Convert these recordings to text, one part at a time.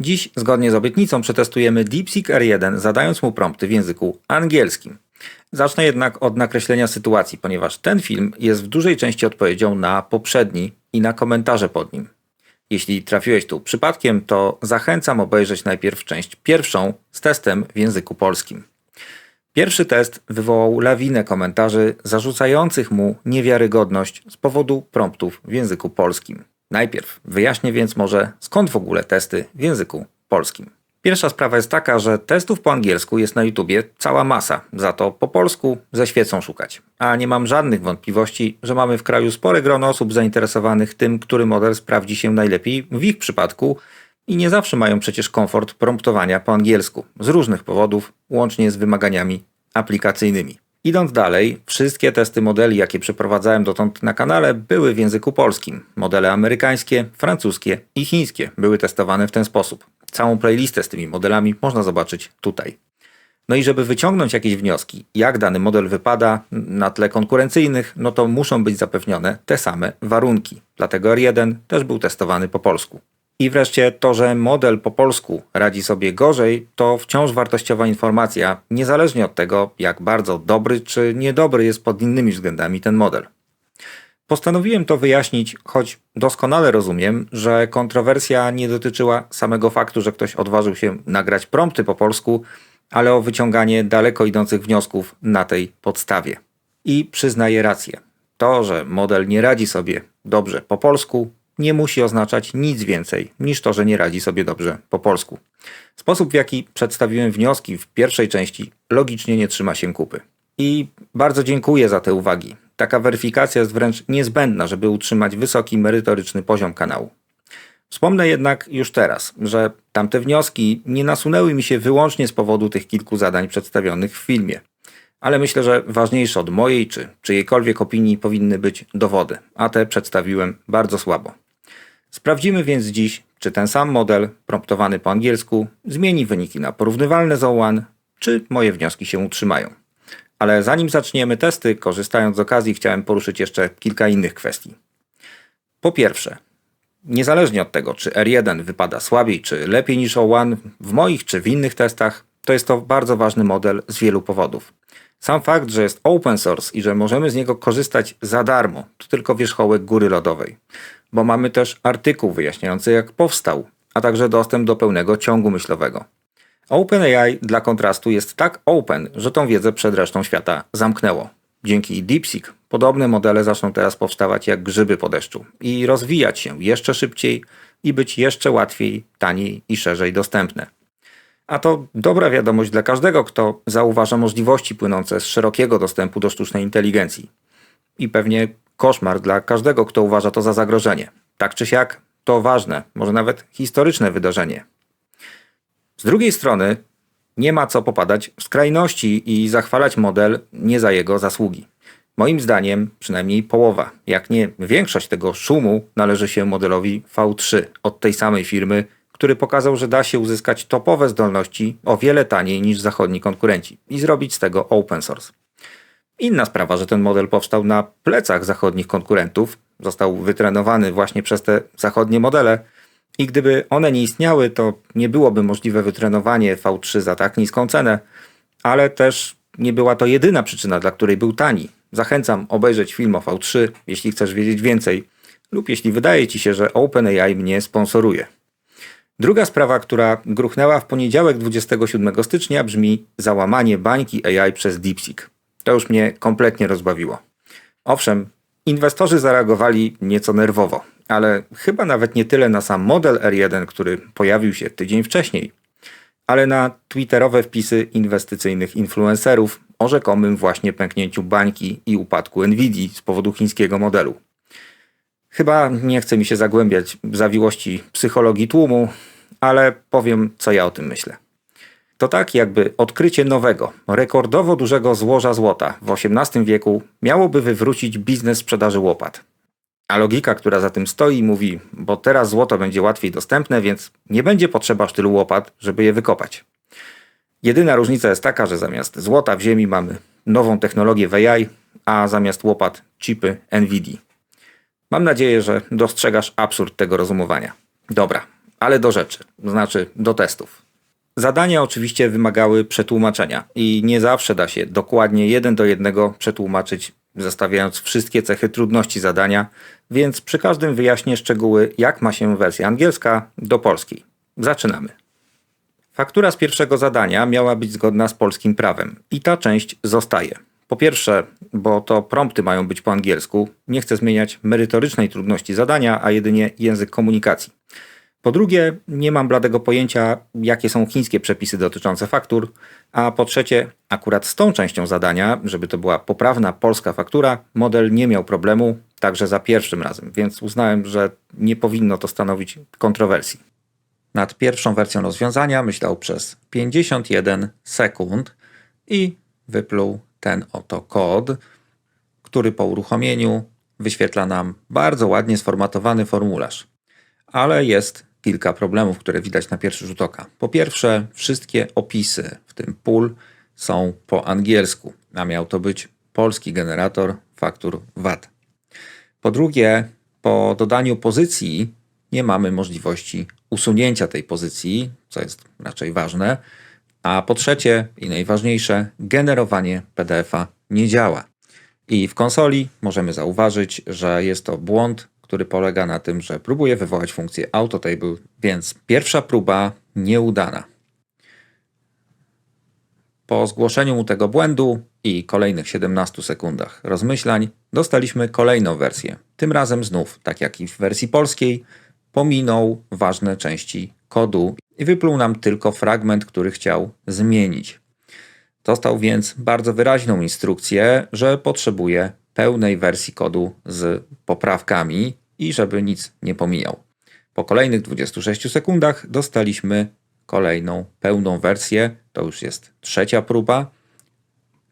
Dziś, zgodnie z obietnicą, przetestujemy DeepSeek R1, zadając mu prompty w języku angielskim. Zacznę jednak od nakreślenia sytuacji, ponieważ ten film jest w dużej części odpowiedzią na poprzedni i na komentarze pod nim. Jeśli trafiłeś tu przypadkiem, to zachęcam obejrzeć najpierw część pierwszą z testem w języku polskim. Pierwszy test wywołał lawinę komentarzy zarzucających mu niewiarygodność z powodu promptów w języku polskim. Najpierw wyjaśnię więc może skąd w ogóle testy w języku polskim. Pierwsza sprawa jest taka, że testów po angielsku jest na YouTubie cała masa, za to po polsku ze świecą szukać. A nie mam żadnych wątpliwości, że mamy w kraju spore grono osób zainteresowanych tym, który model sprawdzi się najlepiej w ich przypadku i nie zawsze mają przecież komfort promptowania po angielsku z różnych powodów, łącznie z wymaganiami aplikacyjnymi. Idąc dalej, wszystkie testy modeli, jakie przeprowadzałem dotąd na kanale, były w języku polskim. Modele amerykańskie, francuskie i chińskie były testowane w ten sposób. Całą playlistę z tymi modelami można zobaczyć tutaj. No i żeby wyciągnąć jakieś wnioski, jak dany model wypada na tle konkurencyjnych, no to muszą być zapewnione te same warunki. Dlatego R1 też był testowany po polsku. I wreszcie to, że model po polsku radzi sobie gorzej, to wciąż wartościowa informacja, niezależnie od tego, jak bardzo dobry czy niedobry jest pod innymi względami ten model. Postanowiłem to wyjaśnić, choć doskonale rozumiem, że kontrowersja nie dotyczyła samego faktu, że ktoś odważył się nagrać prompty po polsku, ale o wyciąganie daleko idących wniosków na tej podstawie. I przyznaję rację. To, że model nie radzi sobie dobrze po polsku, nie musi oznaczać nic więcej niż to, że nie radzi sobie dobrze po polsku. Sposób, w jaki przedstawiłem wnioski w pierwszej części, logicznie nie trzyma się kupy. I bardzo dziękuję za te uwagi. Taka weryfikacja jest wręcz niezbędna, żeby utrzymać wysoki merytoryczny poziom kanału. Wspomnę jednak już teraz, że tamte wnioski nie nasunęły mi się wyłącznie z powodu tych kilku zadań przedstawionych w filmie. Ale myślę, że ważniejsze od mojej czy czyjejkolwiek opinii powinny być dowody, a te przedstawiłem bardzo słabo. Sprawdzimy więc dziś, czy ten sam model, promptowany po angielsku, zmieni wyniki na porównywalne z O1, czy moje wnioski się utrzymają. Ale zanim zaczniemy testy, korzystając z okazji, chciałem poruszyć jeszcze kilka innych kwestii. Po pierwsze, niezależnie od tego, czy R1 wypada słabiej czy lepiej niż O1, w moich czy w innych testach, to jest to bardzo ważny model z wielu powodów. Sam fakt, że jest open source i że możemy z niego korzystać za darmo, to tylko wierzchołek góry lodowej bo mamy też artykuł wyjaśniający jak powstał, a także dostęp do pełnego ciągu myślowego. OpenAI dla kontrastu jest tak open, że tą wiedzę przed resztą świata zamknęło. Dzięki DeepSeek podobne modele zaczną teraz powstawać jak grzyby po deszczu i rozwijać się jeszcze szybciej i być jeszcze łatwiej, taniej i szerzej dostępne. A to dobra wiadomość dla każdego, kto zauważa możliwości płynące z szerokiego dostępu do sztucznej inteligencji. I pewnie koszmar dla każdego, kto uważa to za zagrożenie. Tak czy siak, to ważne, może nawet historyczne wydarzenie. Z drugiej strony, nie ma co popadać w skrajności i zachwalać model nie za jego zasługi. Moim zdaniem przynajmniej połowa, jak nie większość tego szumu należy się modelowi V3 od tej samej firmy, który pokazał, że da się uzyskać topowe zdolności o wiele taniej niż zachodni konkurenci i zrobić z tego open source. Inna sprawa, że ten model powstał na plecach zachodnich konkurentów, został wytrenowany właśnie przez te zachodnie modele i gdyby one nie istniały, to nie byłoby możliwe wytrenowanie V3 za tak niską cenę, ale też nie była to jedyna przyczyna, dla której był tani. Zachęcam obejrzeć film o V3, jeśli chcesz wiedzieć więcej, lub jeśli wydaje ci się, że OpenAI mnie sponsoruje. Druga sprawa, która gruchnęła w poniedziałek 27 stycznia brzmi załamanie bańki AI przez DeepSeek. To już mnie kompletnie rozbawiło. Owszem, inwestorzy zareagowali nieco nerwowo, ale chyba nawet nie tyle na sam model R1, który pojawił się tydzień wcześniej, ale na twitterowe wpisy inwestycyjnych influencerów o rzekomym właśnie pęknięciu bańki i upadku Nvidia z powodu chińskiego modelu. Chyba nie chce mi się zagłębiać w zawiłości psychologii tłumu, ale powiem, co ja o tym myślę. To tak jakby odkrycie nowego, rekordowo dużego złoża złota w XVIII wieku miałoby wywrócić biznes sprzedaży łopat. A logika, która za tym stoi, mówi, bo teraz złoto będzie łatwiej dostępne, więc nie będzie potrzeba aż tylu łopat, żeby je wykopać. Jedyna różnica jest taka, że zamiast złota w ziemi mamy nową technologię w a zamiast łopat chipy NVIDIA. Mam nadzieję, że dostrzegasz absurd tego rozumowania. Dobra, Ale do rzeczy, znaczy do testów. Zadania oczywiście wymagały przetłumaczenia i nie zawsze da się dokładnie jeden do jednego przetłumaczyć, zestawiając wszystkie cechy trudności zadania, więc przy każdym wyjaśnię szczegóły, jak ma się wersja angielska do polskiej. Zaczynamy. Faktura z pierwszego zadania miała być zgodna z polskim prawem i ta część zostaje. Po pierwsze, bo to prompty mają być po angielsku, nie chcę zmieniać merytorycznej trudności zadania, a jedynie język komunikacji. Po drugie, nie mam bladego pojęcia, jakie są chińskie przepisy dotyczące faktur, a po trzecie, akurat z tą częścią zadania, żeby to była poprawna polska faktura, model nie miał problemu, także za pierwszym razem, więc uznałem, że nie powinno to stanowić kontrowersji. Nad pierwszą wersją rozwiązania myślał przez 51 sekund i wypluł ten oto kod, który po uruchomieniu wyświetla nam bardzo ładnie sformatowany formularz. Ale jest kilka problemów, które widać na pierwszy rzut oka. Po pierwsze, wszystkie opisy, w tym pól, są po angielsku, a miał to być polski generator faktur VAT. Po drugie, po dodaniu pozycji nie mamy możliwości usunięcia tej pozycji, co jest raczej ważne. A po trzecie i najważniejsze, generowanie PDF-a nie działa. I w konsoli możemy zauważyć, że jest to błąd, który polega na tym, że próbuje wywołać funkcję autotable, więc pierwsza próba nieudana. Po zgłoszeniu mu tego błędu i kolejnych 17 sekundach rozmyślań dostaliśmy kolejną wersję. Tym razem znów, tak jak i w wersji polskiej, pominął ważne części kodu i wypluł nam tylko fragment, który chciał zmienić. Dostał więc bardzo wyraźną instrukcję, że potrzebuje pełnej wersji kodu z poprawkami i żeby nic nie pomijał. Po kolejnych 26 sekundach dostaliśmy kolejną pełną wersję. To już jest trzecia próba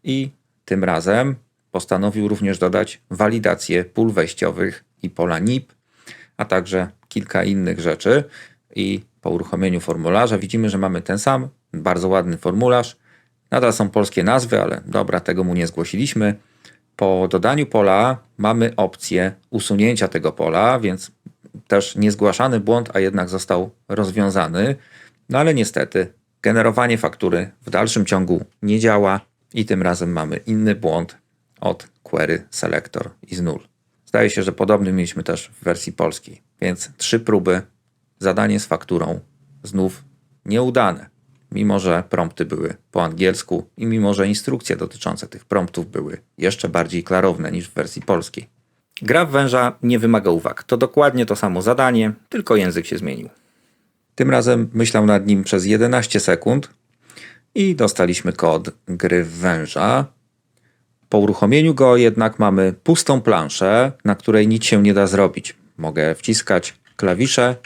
i tym razem postanowił również dodać walidację pól wejściowych i pola NIP, a także kilka innych rzeczy i po uruchomieniu formularza widzimy, że mamy ten sam, bardzo ładny formularz. Nadal są polskie nazwy, ale dobra, tego mu nie zgłosiliśmy. Po dodaniu pola mamy opcję usunięcia tego pola, więc też niezgłaszany błąd, a jednak został rozwiązany. No ale niestety generowanie faktury w dalszym ciągu nie działa i tym razem mamy inny błąd od query selector is null. Zdaje się, że podobny mieliśmy też w wersji polskiej. Więc trzy próby, zadanie z fakturą, znów nieudane. Mimo, że prompty były po angielsku i mimo, że instrukcje dotyczące tych promptów były jeszcze bardziej klarowne niż w wersji polskiej. Gra w węża nie wymaga uwag. To dokładnie to samo zadanie, tylko język się zmienił. Tym razem myślał nad nim przez 11 sekund i dostaliśmy kod gry w węża. Po uruchomieniu go jednak mamy pustą planszę, na której nic się nie da zrobić. Mogę wciskać klawisze,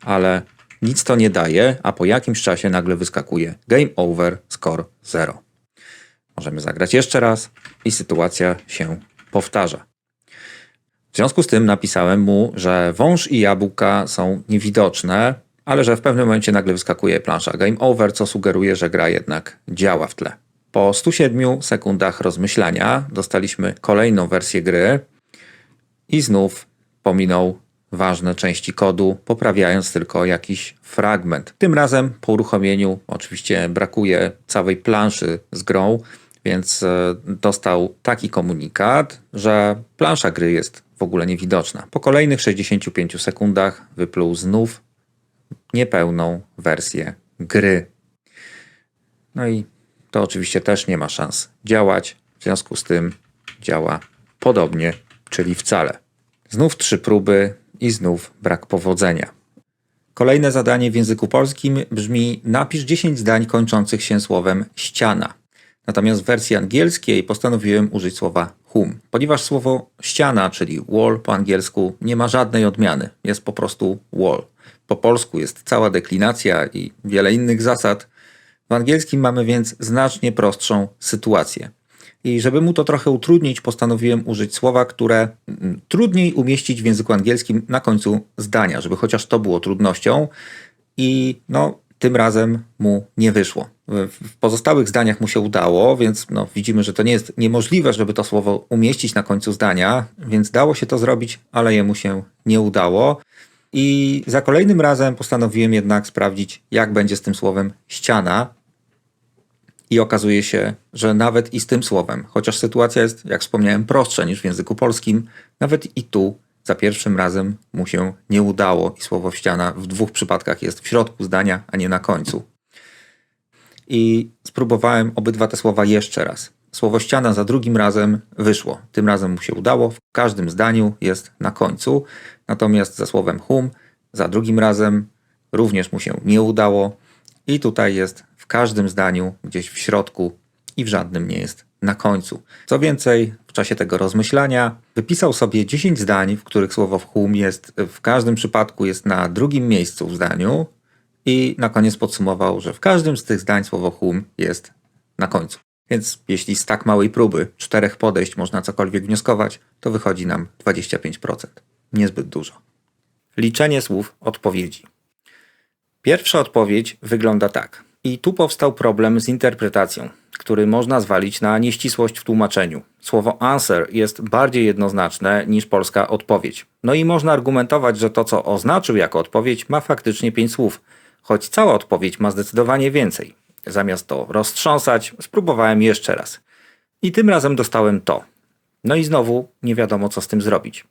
ale nic to nie daje, a po jakimś czasie nagle wyskakuje Game Over, score 0. Możemy zagrać jeszcze raz i sytuacja się powtarza. W związku z tym napisałem mu, że wąż i jabłka są niewidoczne, ale że w pewnym momencie nagle wyskakuje plansza Game Over, co sugeruje, że gra jednak działa w tle. Po 107 sekundach rozmyślania dostaliśmy kolejną wersję gry i znów pominął ważne części kodu, poprawiając tylko jakiś fragment. Tym razem po uruchomieniu oczywiście brakuje całej planszy z grą, więc e, dostał taki komunikat, że plansza gry jest w ogóle niewidoczna. Po kolejnych 65 sekundach wypluł znów niepełną wersję gry. No i to oczywiście też nie ma szans działać, w związku z tym działa podobnie, czyli wcale. Znów trzy próby i znów brak powodzenia. Kolejne zadanie w języku polskim brzmi: napisz 10 zdań kończących się słowem ściana. Natomiast w wersji angielskiej postanowiłem użyć słowa hum, ponieważ słowo ściana, czyli wall po angielsku, nie ma żadnej odmiany. Jest po prostu wall. Po polsku jest cała deklinacja i wiele innych zasad. W angielskim mamy więc znacznie prostszą sytuację. I żeby mu to trochę utrudnić, postanowiłem użyć słowa, które mm, trudniej umieścić w języku angielskim na końcu zdania, żeby chociaż to było trudnością. I no, tym razem mu nie wyszło. W pozostałych zdaniach mu się udało, więc no, widzimy, że to nie jest niemożliwe, żeby to słowo umieścić na końcu zdania, więc dało się to zrobić, ale jemu się nie udało. I za kolejnym razem postanowiłem jednak sprawdzić, jak będzie z tym słowem ściana. I okazuje się, że nawet i z tym słowem, chociaż sytuacja jest, jak wspomniałem, prostsza niż w języku polskim, nawet i tu za pierwszym razem mu się nie udało i słowo ściana w dwóch przypadkach jest w środku zdania, a nie na końcu. I spróbowałem obydwa te słowa jeszcze raz. Słowo ściana za drugim razem wyszło. Tym razem mu się udało. W każdym zdaniu jest na końcu. Natomiast za słowem hum za drugim razem również mu się nie udało. I tutaj jest każdym zdaniu gdzieś w środku i w żadnym nie jest na końcu. Co więcej, w czasie tego rozmyślania wypisał sobie 10 zdań, w których słowo hum jest w każdym przypadku jest na drugim miejscu w zdaniu i na koniec podsumował, że w każdym z tych zdań słowo hum jest na końcu. Więc jeśli z tak małej próby, czterech podejść można cokolwiek wnioskować, to wychodzi nam 25%. Niezbyt dużo. Liczenie słów odpowiedzi. Pierwsza odpowiedź wygląda tak. I tu powstał problem z interpretacją, który można zwalić na nieścisłość w tłumaczeniu. Słowo answer jest bardziej jednoznaczne niż polska odpowiedź. No i można argumentować, że to, co oznaczył jako odpowiedź, ma faktycznie pięć słów, choć cała odpowiedź ma zdecydowanie więcej. Zamiast to roztrząsać, spróbowałem jeszcze raz. I tym razem dostałem to. No i znowu nie wiadomo, co z tym zrobić.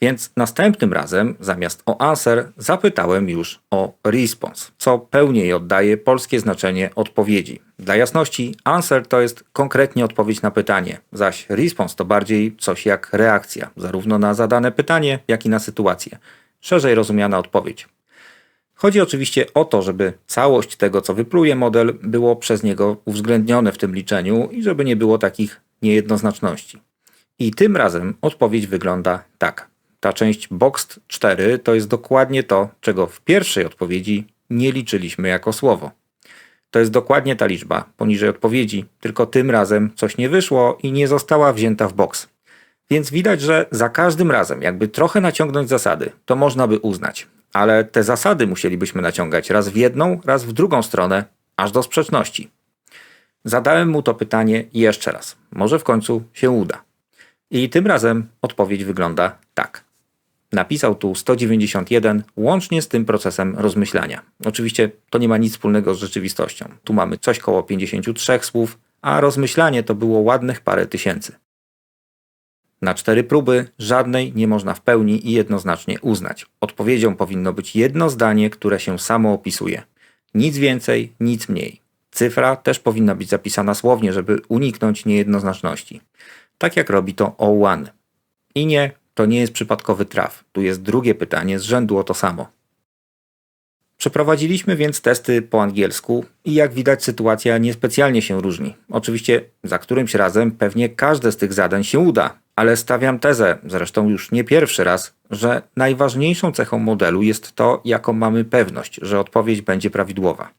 Więc następnym razem zamiast o answer zapytałem już o response, co pełniej oddaje polskie znaczenie odpowiedzi. Dla jasności, answer to jest konkretnie odpowiedź na pytanie, zaś response to bardziej coś jak reakcja, zarówno na zadane pytanie, jak i na sytuację. Szerzej rozumiana odpowiedź. Chodzi oczywiście o to, żeby całość tego, co wypluje model, było przez niego uwzględnione w tym liczeniu i żeby nie było takich niejednoznaczności. I tym razem odpowiedź wygląda tak. Ta część boxed 4 to jest dokładnie to, czego w pierwszej odpowiedzi nie liczyliśmy jako słowo. To jest dokładnie ta liczba poniżej odpowiedzi, tylko tym razem coś nie wyszło i nie została wzięta w box. Więc widać, że za każdym razem, jakby trochę naciągnąć zasady, to można by uznać ale te zasady musielibyśmy naciągać raz w jedną, raz w drugą stronę, aż do sprzeczności. Zadałem mu to pytanie jeszcze raz. Może w końcu się uda. I tym razem odpowiedź wygląda tak. Napisał tu 191 łącznie z tym procesem rozmyślania. Oczywiście to nie ma nic wspólnego z rzeczywistością. Tu mamy coś koło 53 słów, a rozmyślanie to było ładnych parę tysięcy. Na cztery próby żadnej nie można w pełni i jednoznacznie uznać. Odpowiedzią powinno być jedno zdanie, które się samo opisuje. Nic więcej, nic mniej. Cyfra też powinna być zapisana słownie, żeby uniknąć niejednoznaczności. Tak jak robi to O1. I nie, to nie jest przypadkowy traf. Tu jest drugie pytanie z rzędu o to samo. Przeprowadziliśmy więc testy po angielsku i jak widać sytuacja niespecjalnie się różni. Oczywiście za którymś razem pewnie każde z tych zadań się uda, ale stawiam tezę, zresztą już nie pierwszy raz, że najważniejszą cechą modelu jest to, jaką mamy pewność, że odpowiedź będzie prawidłowa.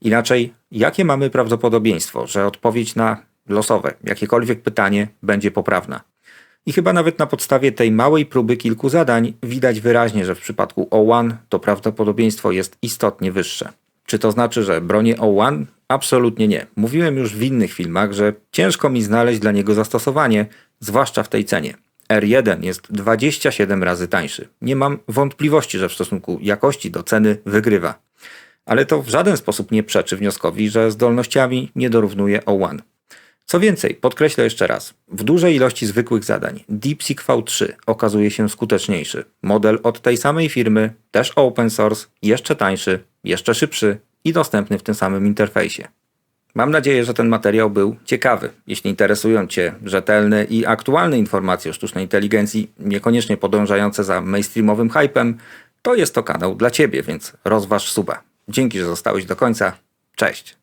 Inaczej, jakie mamy prawdopodobieństwo, że odpowiedź na losowe, jakiekolwiek pytanie będzie poprawna? I chyba nawet na podstawie tej małej próby kilku zadań widać wyraźnie, że w przypadku O1 to prawdopodobieństwo jest istotnie wyższe. Czy to znaczy, że bronię O1? Absolutnie nie. Mówiłem już w innych filmach, że ciężko mi znaleźć dla niego zastosowanie, zwłaszcza w tej cenie. R1 jest 27 razy tańszy. Nie mam wątpliwości, że w stosunku jakości do ceny wygrywa. Ale to w żaden sposób nie przeczy wnioskowi, że zdolnościami nie dorównuje O1. Co więcej, podkreślę jeszcze raz, w dużej ilości zwykłych zadań DeepSeek V3 okazuje się skuteczniejszy. Model od tej samej firmy, też open source, jeszcze tańszy, jeszcze szybszy i dostępny w tym samym interfejsie. Mam nadzieję, że ten materiał był ciekawy. Jeśli interesują Cię rzetelne i aktualne informacje o sztucznej inteligencji, niekoniecznie podążające za mainstreamowym hypem, to jest to kanał dla Ciebie, więc rozważ suba. Dzięki, że zostałeś do końca. Cześć!